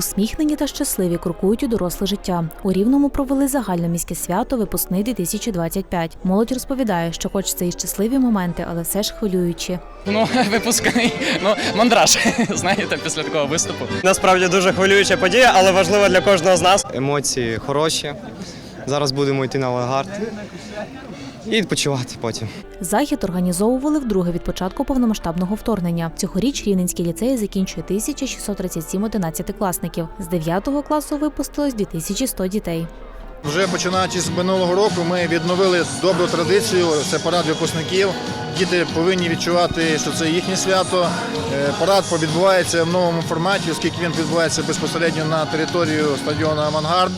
Усміхнені та щасливі крокують у доросле життя. У Рівному провели загальноміське свято Випускний 2025. Молодь розповідає, що хоч це і щасливі моменти, але все ж хвилюючі. Ну, випускний, ну, мандраж, знаєте, після такого виступу. Насправді дуже хвилююча подія, але важлива для кожного з нас. Емоції хороші. Зараз будемо йти на Лагард і відпочивати потім. Захід організовували вдруге від початку повномасштабного вторгнення. Цьогоріч Рівненський ліцей закінчує 1637 одинадцятикласників. З 9 класу випустилось 2100 дітей. Вже починаючи з минулого року, ми відновили добру традицію. Це парад випускників. Діти повинні відчувати, що це їхнє свято. Е, Парад відбувається в новому форматі, оскільки він відбувається безпосередньо на територію стадіону Авангард.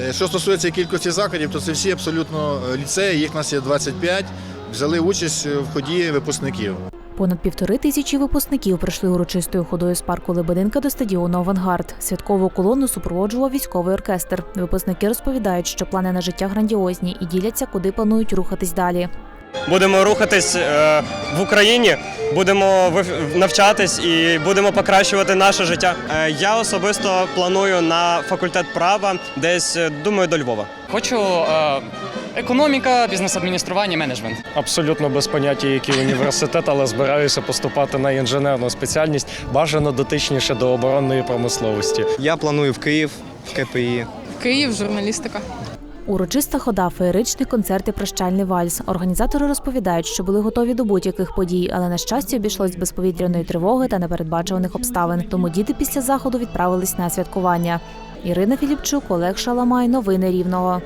Е, Що стосується кількості заходів, то це всі абсолютно е, ліцеї, їх у нас є 25, взяли участь в ході випускників. Понад півтори тисячі випускників прийшли урочистою ходою з парку Лебединка до стадіону Авангард. Святкову колону супроводжував військовий оркестр. Випускники розповідають, що плани на життя грандіозні і діляться, куди планують рухатись далі. Будемо рухатись е, в Україні, будемо навчатись і будемо покращувати наше життя. Е, я особисто планую на факультет права, десь е, думаю до Львова. Хочу е, економіка, бізнес-адміністрування, менеджмент. Абсолютно без поняття, який університет, але збираюся поступати на інженерну спеціальність, бажано дотичніше до оборонної промисловості. Я планую в Київ, в КПІ. Київ, журналістика. Урочиста хода, феєричний концерт і прощальний вальс. Організатори розповідають, що були готові до будь-яких подій, але на щастя обійшлось без повітряної тривоги та непередбачуваних обставин. Тому діти після заходу відправились на святкування. Ірина Філіпчук, Олег Шаламай. Новини Рівного.